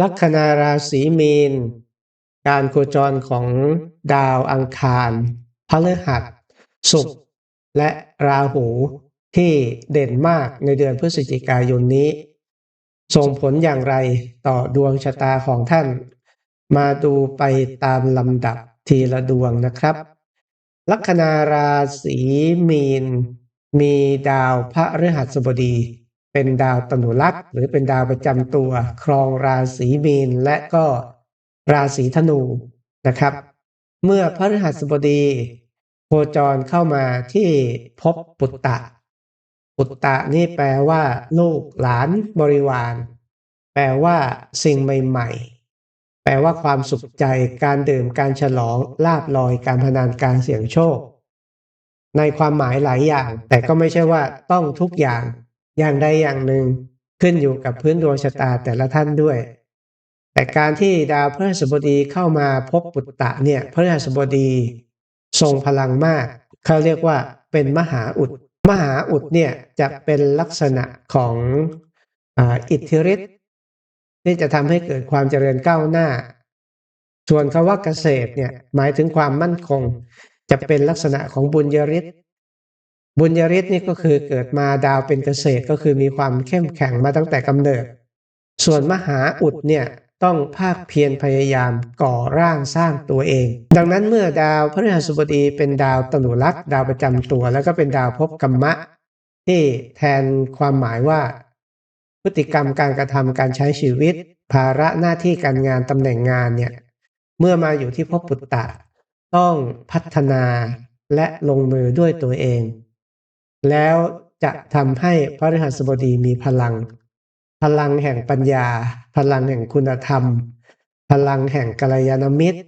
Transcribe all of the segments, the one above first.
ลัคนาราศีมีน การโคจรของดาวอังคารพฤหัสศุกร์และราหูที่เด่นมากในเดือนพฤศจิกายนนี้ ส่งผลอย่างไรต่อดวงชะตาของท่าน มาดูไปตามลำดับทีละดวงนะครับ ลัคนาราศีมีน มีดาวพระฤหัสบดี เป็นดาวตนุลักษ์หรือเป็นดาวประจำตัว ครองราศีมีนและก็ราศีธนูนะครับ เมื่อพระฤหัสบดีโคจรเข้ามาที่พบปุตตะ ปุตตะนี่แปลว่า ลูกหลานบริวาร แปลว่า สิ่งใหม่ ๆ แปลว่าความสุขใจการดื่มการฉลองลาบลอยการพนันการเสี่ยงโชค ในความหมายหลายอย่าง แต่ก็ไม่ใช่ว่าต้องทุกอย่าง อย่างใดอย่างหนึ่งขึ้นอยู่กับพื้นดวงชะตาแต่ละท่านด้วย แต่การที่ดาวพฤหัสบดีเข้ามาพบปุตตะเนี่ยพฤหัสบดีทรงพลังมาก เขาเรียกว่าเป็นมหาอุด มหาอุดเนี่ยจะเป็นลักษณะของอิทธิฤทธิ์ที่จะทำให้เกิดความเจริญก้าวหน้า ส่วนคาว่าเกษตรเนี่ยหมายถึงความมั่นคง จะเป็นลักษณะของบุญยฤทธิ์ บุญยริศนี่ก็คือเกิดมาดาวเป็นเกษตรก็คือมีความเข้มแข็งมาตั้งแต่กำเนิด ส่วนมหาอุดเนี่ยต้องภาคเพียรพยายามก่อร่างสร้างตัวเอง ดังนั้นเมื่อดาวพฤหัสบดีเป็นดาวตนุรักษ์ดาวประจำตัว แล้วก็เป็นดาวพบกรรมะ ที่แทนความหมายว่า พฤติกรรมการกระทำการใช้ชีวิต ภาระหน้าที่การงานตำแหน่งงานเนี่ยเมื่อมาอยู่ที่พบปุตตะ ต้องพัฒนาและลงมือด้วยตัวเอง แล้วจะทำให้พระฤหัสบดีมีพลัง พลังแห่งปัญญา พลังแห่งคุณธรรม พลังแห่งกัลยาณมิตร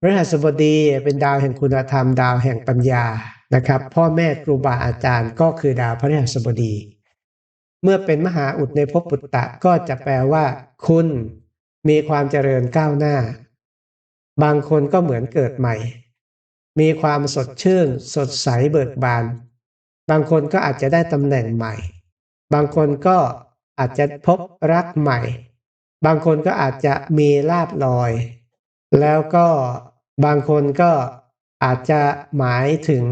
พฤหัสบดีเป็นดาวแห่งคุณธรรม ดาวแห่งปัญญานะครับ พ่อแม่ครูบาอาจารย์ก็คือดาวพระฤหัสบดี เมื่อเป็นมหาอุดในภพปุตตะก็จะแปลว่า คุณมีความเจริญก้าวหน้า บางคนก็เหมือนเกิดใหม่ มีความสดชื่น สดใสเบิกบาน บางคนก็อาจจะได้ตำแหน่งใหม่ บางคนก็อาจจะพบรักใหม่ บางคนก็อาจจะมีลาบลอย แล้วก็บางคนก็อาจจะหมายถึง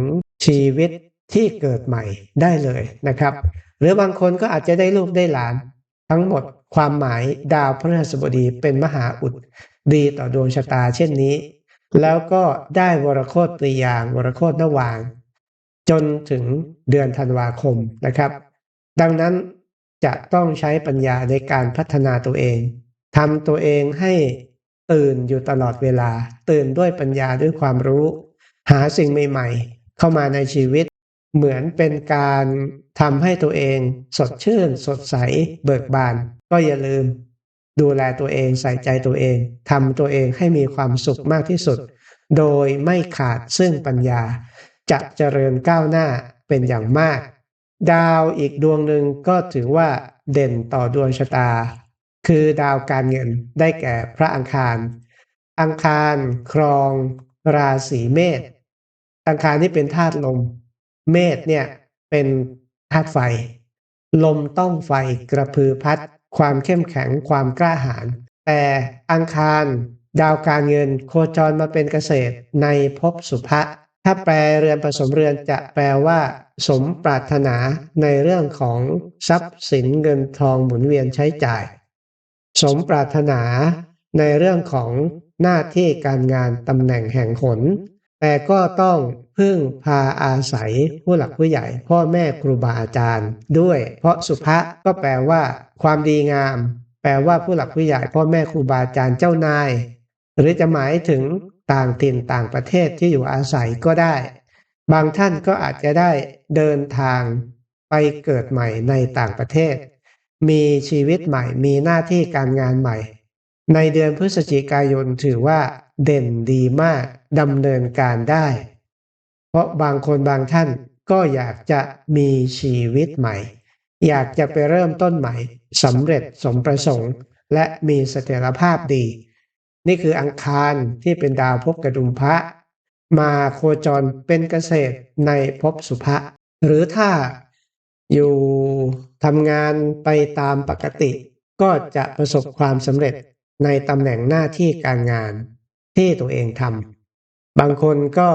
ชีวิตที่เกิดใหม่ได้เลยนะครับ หรือบางคนก็อาจจะได้ลูกได้หลาน ทั้งหมดความหมายดาวพฤหัสบดีเป็นมหาอุดดีต่อดวงชะตาเช่นนี้ แล้วก็ได้วรโคตรตรียางวรโคตรนวาง จนถึงเดือนธันวาคมนะครับ ดังนั้นจะต้องใช้ปัญญาในการพัฒนาตัวเองทำตัวเองให้ตื่นอยู่ตลอดเวลา ตื่นด้วยปัญญาด้วยความรู้ หาสิ่งใหม่ๆ เข้ามาในชีวิต เหมือนเป็นการทำให้ตัวเองสดชื่น สดใส เบิกบาน ก็อย่าลืม ดูแลตัวเองใส่ใจตัวเองทำตัวเองให้มีความสุขมากที่สุด โดยไม่ขาดซึ่งปัญญา จะเจริญก้าวหน้าเป็นอย่างมาก ดาวอีกดวงหนึ่งก็ถือว่าเด่นต่อดวงชะตา คือดาวการเงินได้แก่พระอังคาร อังคารครอง ราศีเมษอังคารนี่เป็นธาตุลม เมษเนี่ยเป็นธาตุไฟ ลมต้องไฟกระพือพัด ความเข้มแข็งความกล้าหาญแต่อังคาร ดาวการเงินโคจรมาเป็นเกษตรในภพสุภะ ถ้าแปลเรือนผสมเรือนจะแปลว่า สมปรารถนาในเรื่องของทรัพย์สินเงินทองหมุนเวียนใช้จ่าย สมปรารถนาในเรื่องของหน้าที่การงานตำแหน่งแห่งหนแต่ก็ต้องพึ่งพาอาศัยผู้หลักผู้ใหญ่ พ่อแม่ครูบาอาจารย์ ด้วย เพราะสุภะก็แปลว่า ความดีงาม แปลว่าผู้หลักผู้ใหญ่ พ่อแม่ครูบาอาจารย์เจ้านาย หรือจะหมายถึง ต่างถิ่นต่างประเทศที่อยู่อาศัยก็ได้ บางท่านก็อาจจะได้เดินทางไปเกิดใหม่ในต่างประเทศ มีชีวิตใหม่ มีหน้าที่การงานใหม่ ในเดือนพฤศจิกายนถือว่า เด่นดีมากดำเนินการได้ เพราะบางคนบางท่านก็อยากจะมีชีวิตใหม่ อยากจะไปเริ่มต้นใหม่สำเร็จสมประสงค์ และมีเสถียรภาพดี นี่คืออังคารที่เป็นดาวภพกระดุมพระ มาโคจรเป็นเกษตรในภพสุภะหรือถ้าอยู่ทำงานไปตามปกติ ก็จะประสบความสำเร็จในตำแหน่งหน้าที่การงานที่ตัวเองทำบางคนก็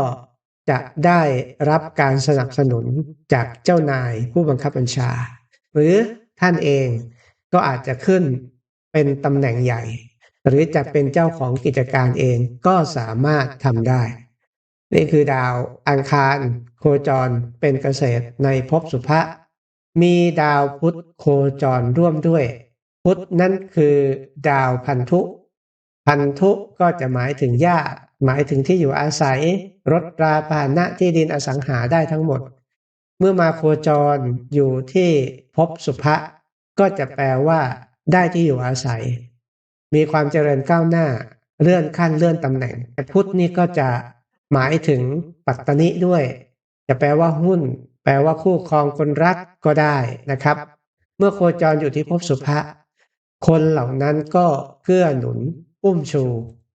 จะได้รับการสนับสนุนจากเจ้านายผู้บังคับบัญชา หรือท่านเองก็อาจจะขึ้นเป็นตำแหน่งใหญ่ หรือจะเป็นเจ้าของกิจการเองก็สามารถทำได้ นี่คือดาวอังคาร โคจรเป็นเกษตรในภพสุภะมีดาวพุธโคจรร่วมด้วย พุธนั่นคือดาวพันธุ พันธุก็จะหมายถึงหญ้าหมายถึงที่อยู่อาศัย รถราพาหนะที่ดินอสังหาได้ทั้งหมด เมื่อมาโคจรอยู่ที่ภพสุภะก็จะแปลว่าได้ที่อยู่อาศัย มีความเจริญก้าวหน้า เลื่อนขั้นเลื่อนตำแหน่งแต่พุทธนี่ก็จะหมายถึงปัตตนิด้วย จะแปลว่าหุ้น แปลว่าคู่ครองคนรักก็ได้นะครับ เมื่อโคจรอยู่ที่ภพสุภะคนเหล่านั้นก็เกื้อหนุน อุ้มชู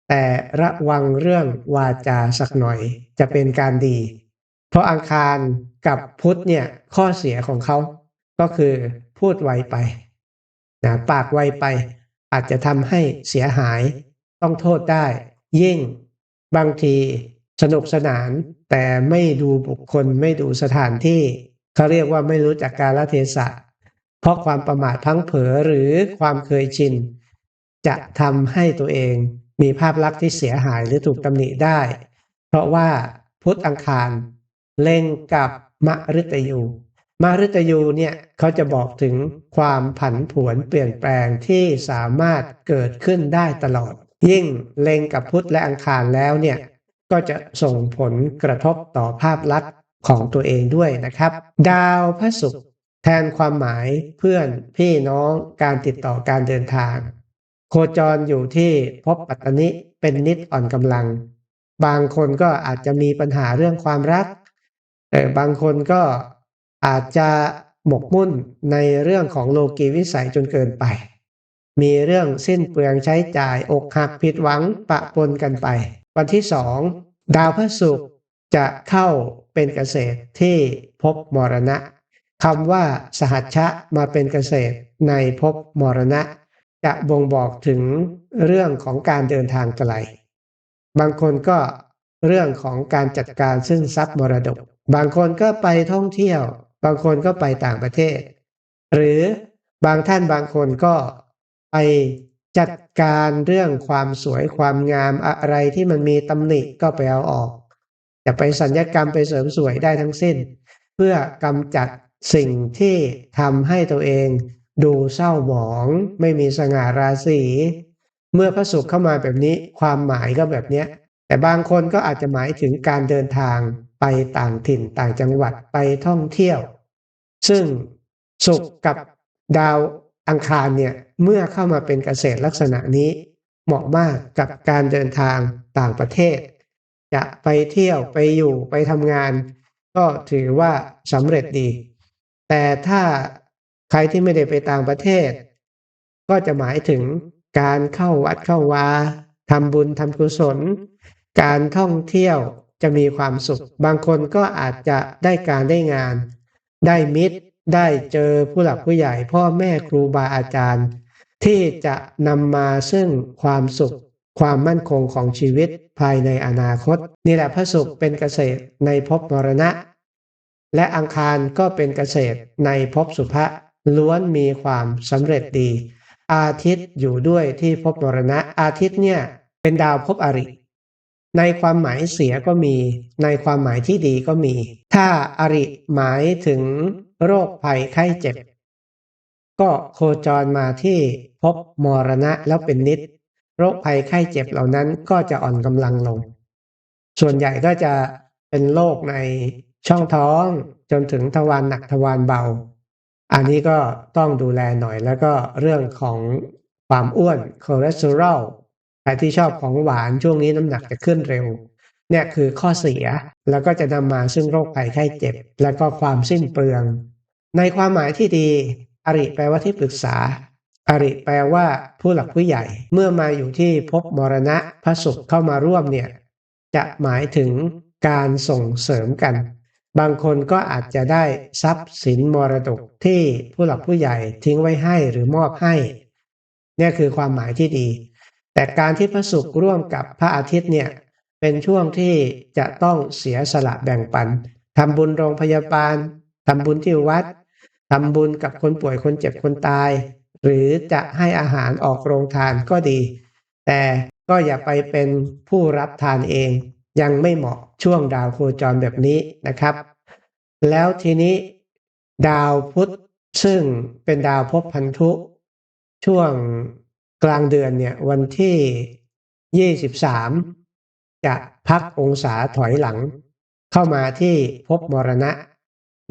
แต่ระวังเรื่องวาจาสักหน่อย จะเป็นการดี เพราะอังคารกับพุทธเนี่ยข้อเสียของเขาก็คือพูดไวไปนะปากไวไป อาจจะทำให้เสียหายต้องโทษได้ ยิ่ง บางทีสนุกสนาน แต่ไม่ดูบุคคลไม่ดูสถานที่เขาเรียกว่าไม่รู้จักกาลเทศะ เพราะความประมาทพังเผลอหรือความเคยชิน จะทำให้ตัวเองมีภาพลักษณ์ที่เสียหายหรือถูกตำหนิได้ เพราะว่าพุทธอังคารเล็งกับมฤตยู มฤตยูเนี่ยเขาจะบอกถึงความผันผวนเปลี่ยนแปลงที่สามารถเกิดขึ้นได้ตลอด ยิ่งเล็งกับพุธและอังคารแล้วเนี่ยก็จะส่งผลกระทบต่อภาพลักษณ์ของตัวเองด้วยนะครับ ดาวพระศุกร์แทนความหมายเพื่อนพี่น้องการติดต่อการเดินทาง โคจรอยู่ที่พบปัตตนิเป็นนิดอ่อนกำลัง บางคนก็อาจจะมีปัญหาเรื่องความรักแต่บางคนก็ อาจจะหมกมุ่นในเรื่องของโลกีวิสัยจนเกินไป มีเรื่องสิ้นเปลืองใช้จ่ายอกหักผิดหวังปะปนกันไป วันที่สองดาวพระศุกร์จะเข้าเป็นเกษตรที่พบมรณะคำว่าสหัชชะมาเป็นเกษตรในพบมรณะ จะบ่งบอกถึงเรื่องของการเดินทางไกล บางคนก็เรื่องของการจัดการซึ่งทรัพย์มรดก บางคนก็ไปท่องเที่ยว บางคนก็ไปต่างประเทศ หรือบางท่านบางคนก็ไปจัดการเรื่องความสวยความงามอะไรที่มันมีตำหนิก็ไปเอาออกจะไปสัญญกรรมไปเสริมสวยได้ทั้งสิ้น เพื่อกำจัดสิ่งที่ทำให้ตัวเอง ดูเศร้าหมอง ไม่มีสง่าราศีเมื่อพระสุขเข้ามาแบบนี้ความหมายก็แบบนี้แต่บางคนก็อาจจะหมายถึงการเดินทาง ไปต่างถิ่นต่างจังหวัดไปท่องเที่ยว ซึ่งสุขกับดาวอังคารเนี่ยเมื่อเข้ามาเป็นเกษตรลักษณะนี้ เหมาะมากกับการเดินทางต่างประเทศ จะไปเที่ยวไปอยู่ไปทำงาน ก็ถือว่าสำเร็จดี แต่ถ้าใครที่ไม่ได้ไปต่างประเทศ ก็จะหมายถึงการเข้าวัดเข้าวาทำบุญทำกุศล การท่องเที่ยว จะมีความสุข บางคนก็อาจจะได้การได้งาน ได้มิตร ได้เจอผู้หลักผู้ใหญ่ พ่อแม่ครูบาอาจารย์ ที่จะนำมาซึ่งความสุข ความมั่นคงของชีวิตภายในอนาคต นี่แหละพระสุขเป็นเกษตรในภพมรณะ และอังคารก็เป็นเกษตรในภพสุภะล้วนมีความสำเร็จดี อาทิตย์อยู่ด้วยที่ภพมรณะอาทิตย์เนี่ยเป็นดาวภพอริ ในความหมายเสียก็มี ในความหมายที่ดีก็มี ถ้าอริหมายถึงโรคภัยไข้เจ็บ ก็โคจรมาที่พบมรณะแล้วเป็นนิด โรคภัยไข้เจ็บเหล่านั้นก็จะอ่อนกำลังลง ส่วนใหญ่ก็จะเป็นโรคในช่องท้องจนถึงทวารหนักทวารเบา อันนี้ก็ต้องดูแลหน่อยแล้วก็เรื่องของความอ้วนคอเลสเตอรอล ใครที่ชอบของหวานช่วงนี้น้ำหนักจะขึ้นเร็ว เนี่ยคือข้อเสียแล้วก็จะนำมาซึ่งโรคภัยไข้เจ็บ และก็ความสิ้นเปลือง ในความหมายที่ดี อริแปลว่าที่ปรึกษา อริแปลว่าผู้หลักผู้ใหญ่ เมื่อมาอยู่ที่พบมรณะพระสุขเข้ามาร่วมเนี่ยจะหมายถึงการส่งเสริมกัน บางคนก็อาจจะได้ทรัพย์สินมรดกที่ผู้หลักผู้ใหญ่ทิ้งไว้ให้หรือมอบให้ เนี่ยคือความหมายที่ดี แต่การที่พระศุกร์ร่วมกับพระอาทิตย์เนี่ยเป็นช่วงที่จะต้องเสียสละแบ่งปันทำบุญโรงพยาบาลทำบุญที่วัดทำบุญกับคนป่วยคนเจ็บคนตาย หรือจะให้อาหารออกโรงทานก็ดี แต่ก็อย่าไปเป็นผู้รับทานเอง ยังไม่เหมาะช่วงดาวโคจรแบบนี้นะครับ แล้วทีนี้ดาวพุธซึ่งเป็นดาวภพพันธุ ช่วง กลางเดือนเนี่ยวันที่ 23 จะพักองศาถอยหลัง เข้ามาที่ภพมรณะ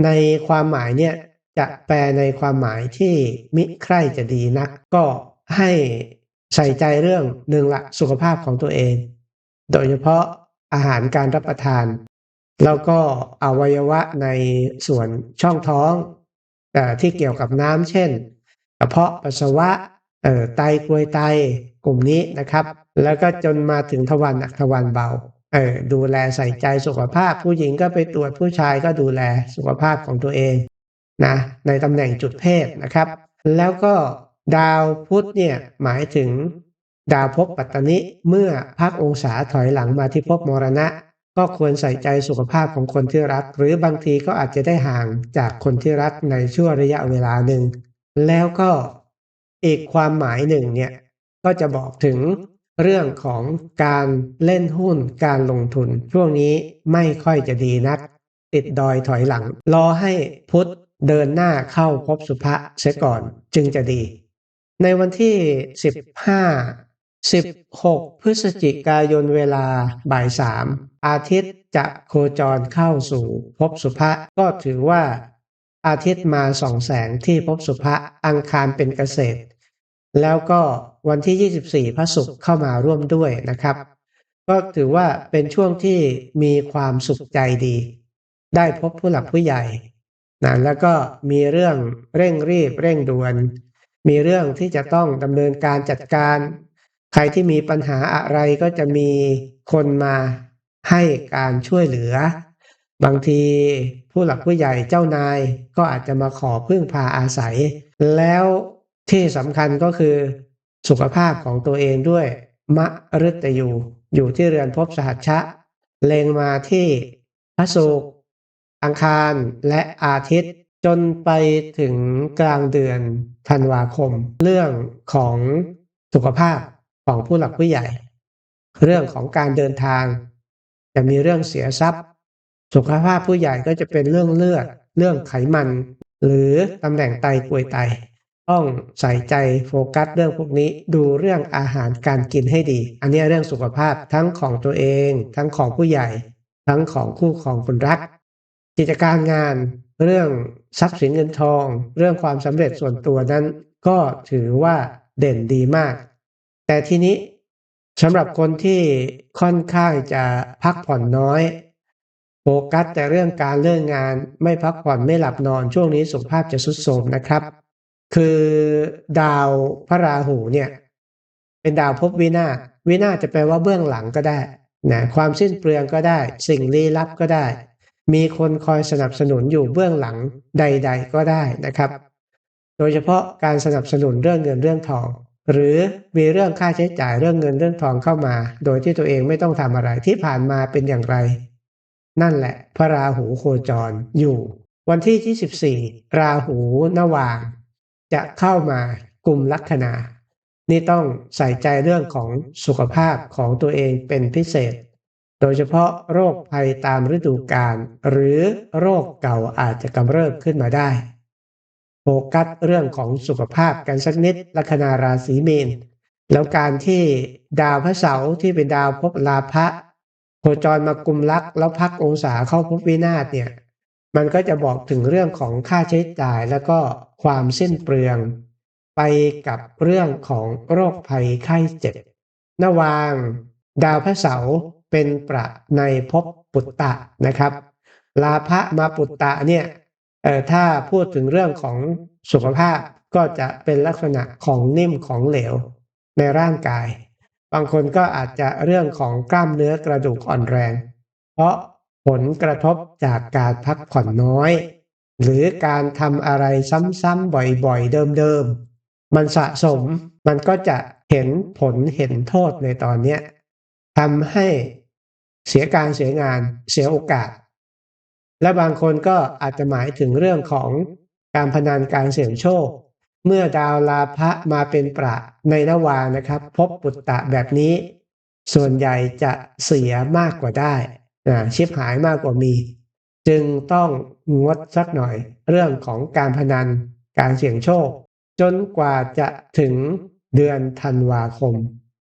ในความหมายเนี่ยจะแปลในความหมายที่มิใคร่จะดีนัก ก็ให้ใส่ใจเรื่องหนึ่งละสุขภาพของตัวเอง โดยเฉพาะอาหารการรับประทาน แล้วก็อวัยวะในส่วนช่องท้อง แต่ที่เกี่ยวกับน้ำเช่นกระเพาะปัสสาวะ เอ่อไตกรวยไตกลุ่มนี้นะครับ แล้วก็จนมาถึงทวารหนักทวารเบาเออดูแลใส่ใจสุขภาพ ผู้หญิงก็ไปตรวจผู้ชายก็ดูแลสุขภาพของตัวเองนะในตำแหน่งจุดเพศนะครับ แล้วก็ดาวพุธเนี่ยหมายถึงดาวภพปัตตนิเมื่อพักองศาถอยหลังมาที่ภพมรณะ ก็ควรใส่ใจสุขภาพของคนที่รัก หรือบางทีก็อาจจะได้ห่างจากคนที่รักในช่วงระยะเวลาหนึ่ง แล้วก็ อีกความหมายหนึ่งเนี่ยก็จะบอกถึงเรื่องของการเล่นหุ้นการลงทุน ช่วงนี้ไม่ค่อยจะดีนัก ติดดอยถอยหลัง รอให้พุทธเดินหน้าเข้าพบสุภะเสียก่อนจึงจะดี ในวันที่ 15 16 พฤศจิกายนเวลาบ่ายสามอาทิตย์จะโคจรเข้าสู่ภพสุภะก็ถือว่า อาทิตย์มาส่องแสงที่ภพสุภะอังคารเป็นเกษตร แล้วก็วันที่ 24 พระศุกร์เข้ามาร่วมด้วยนะครับ ก็ถือว่าเป็นช่วงที่มีความสุขใจดี ได้พบผู้หลักผู้ใหญ่นะแล้วก็มีเรื่องเร่งรีบเร่งด่วน มีเรื่องที่จะต้องดำเนินการจัดการ ใครที่มีปัญหาอะไรก็จะมีคนมาให้การช่วยเหลือ บางทีผู้หลักผู้ใหญ่เจ้านายก็อาจจะมาขอพึ่งพาอาศัย แล้วที่สำคัญก็คือสุขภาพของตัวเองด้วย มะฤตยูอยู่ที่เรือนภพสหัชชะ เลงมาที่พระศุกร์อังคารและอาทิตย์จนไปถึงกลางเดือนธันวาคม เรื่องของสุขภาพของผู้หลักผู้ใหญ่ เรื่องของการเดินทาง จะมีเรื่องเสียทรัพย์ สุขภาพผู้ใหญ่ก็จะเป็นเรื่องเลือด เรื่องไขมัน หรือตำแหน่งไตป่วยไต ต้องใส่ใจโฟกัสเรื่องพวกนี้ ดูเรื่องอาหารการกินให้ดี อันนี้เรื่องสุขภาพทั้งของตัวเอง ทั้งของผู้ใหญ่ ทั้งของคู่ของคนรัก กิจการงาน เรื่องทรัพย์สินเงินทอง เรื่องความสำเร็จส่วนตัวนั้น ก็ถือว่าเด่นดีมาก แต่ทีนี้สำหรับคนที่ค่อนข้างจะพักผ่อนน้อย โฟกัสแต่เรื่องการเรื่องงานไม่พักผ่อนไม่หลับนอนช่วงนี้สุขภาพจะทรุดโทรมนะครับ คือดาวพระราหูเนี่ย เป็นดาวภพวินาศวินาศจะแปลว่าเบื้องหลังก็ได้นะความสิ้นเปลืองก็ได้ สิ่งลี้ลับก็ได้ มีคนคอยสนับสนุนอยู่เบื้องหลังใด ๆ ก็ได้นะครับ โดยเฉพาะการสนับสนุนเรื่องเงินเรื่องทอง หรือมีเรื่องค่าใช้จ่ายเรื่องเงินเรื่องทองเข้ามา โดยที่ตัวเองไม่ต้องทำอะไรที่ผ่านมาเป็นอย่างไร นั่นแหละ พระราหูโคจรอยู่ วันที่ 24 ราหูนวาง จะเข้ามากลุ่มลัคนา นี่ต้องใส่ใจเรื่องของสุขภาพของตัวเองเป็นพิเศษ โดยเฉพาะโรคภัยตามฤดูกาลหรือโรคเก่าอาจจะกำเริบขึ้นมาได้โฟกัสเรื่องของสุขภาพกันสักนิดลัคนาราศีมีนแล้วการที่ดาวพระเสาร์ที่เป็นดาวภพลาภะ โคจรมากุมลักแล้วพักองศาเข้าภพวินาศเนี่ย มันก็จะบอกถึงเรื่องของค่าใช้จ่ายแล้วก็ความสิ้นเปลือง ไปกับเรื่องของโรคภัยไข้เจ็บนวาง ดาวพระเสาร์เป็นประในภพปุตตะนะครับ ลาภะมาปุตตะเนี่ยเอ่อถ้าพูดถึงเรื่องของสุขภาพก็จะเป็นลักษณะของนิ่มของเหลวในร่างกาย บางคนก็อาจจะเรื่องของกล้ามเนื้อกระดูกอ่อนแรง เพราะผลกระทบจากการพักผ่อนน้อย หรือการทำอะไรซ้ำๆบ่อยๆ เดิมๆ มันสะสมมันก็จะเห็นผลเห็นโทษในตอนนี้ทำให้เสียการเสียงานเสียโอกาส และบางคนก็อาจจะหมายถึงเรื่องของการพนันการเสี่ยงโชค เมื่อดาวลาภะมาเป็นประในนวานะครับ พบปุตตะแบบนี้ ส่วนใหญ่จะเสียมากกว่าได้นะชิบหายมากกว่ามี จึงต้องงดสักหน่อยเรื่องของการพนันการเสี่ยงโชค จนกว่าจะถึงเดือนธันวาคม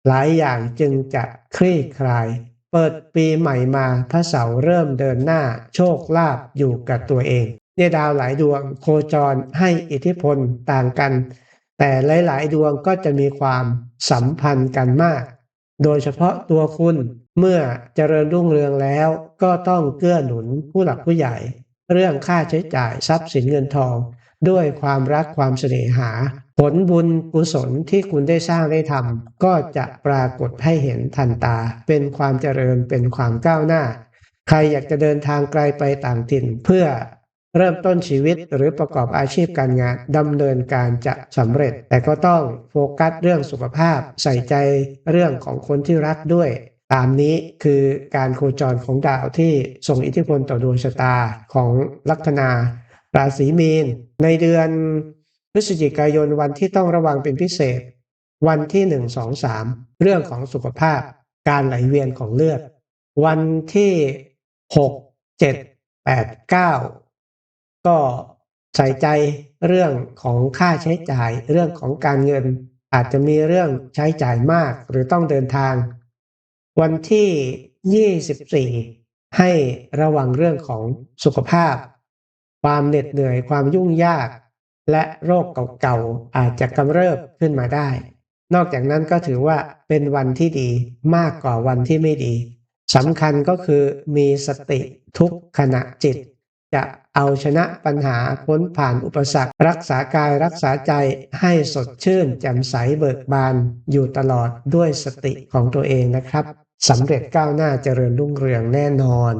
หลายอย่างจึงจะคลี่คลาย เปิดปีใหม่มาพระเสาร์เริ่มเดินหน้าโชคลาภอยู่กับตัวเอง เนี่ยดาวหลายดวงโคจรให้อิทธิพลต่างกัน แต่หลาย ๆ ดวงก็จะมีความสัมพันธ์กันมาก โดยเฉพาะตัวคุณเมื่อเจริญรุ่งเรืองแล้วก็ต้องเกื้อหนุนผู้หลักผู้ใหญ่ เรื่องค่าใช้จ่ายทรัพย์สินเงินทอง ด้วยความรักความเสน่หา ผลบุญกุศลที่คุณได้สร้างได้ทำก็จะปรากฏให้เห็นทันตา เป็นความเจริญเป็นความก้าวหน้า ใครอยากจะเดินทางไกลไปต่างถิ่นเพื่อ เริ่มต้นชีวิตหรือประกอบอาชีพการงานดำเนินการจะสำเร็จ แต่ก็ต้องโฟกัสเรื่องสุขภาพ ใส่ใจเรื่องของคนที่รักด้วย ตามนี้คือการโคจรของดาวที่ส่งอิทธิพลต่อดวงชะตาของลัคนาราศีมีน ในเดือนพฤศจิกายนวันที่ต้องระวังเป็นพิเศษ วันที่หนึ่งสองสามเรื่องของสุขภาพ การไหลเวียนของเลือด วันที่หกเจ็ดแปดเก้า ก็ใส่ใจเรื่องของค่าใช้จ่าย เรื่องของการเงิน อาจจะมีเรื่องใช้จ่ายมากหรือต้องเดินทาง วันที่ 24 ให้ระวังเรื่องของสุขภาพ ความเหน็ดเหนื่อยความยุ่งยาก และโรคเก่าๆอาจจะกำเริบขึ้นมาได้ นอกจากนั้นก็ถือว่าเป็นวันที่ดีมากกว่าวันที่ไม่ดีสำคัญก็คือมีสติทุกขณะจิต จะเอาชนะปัญหาพ้นผ่านอุปสรรค รักษากายรักษาใจให้สดชื่นแจ่มใสเบิกบานอยู่ตลอดด้วยสติของตัวเองนะครับสำเร็จก้าวหน้าเจริญรุ่งเรืองแน่นอน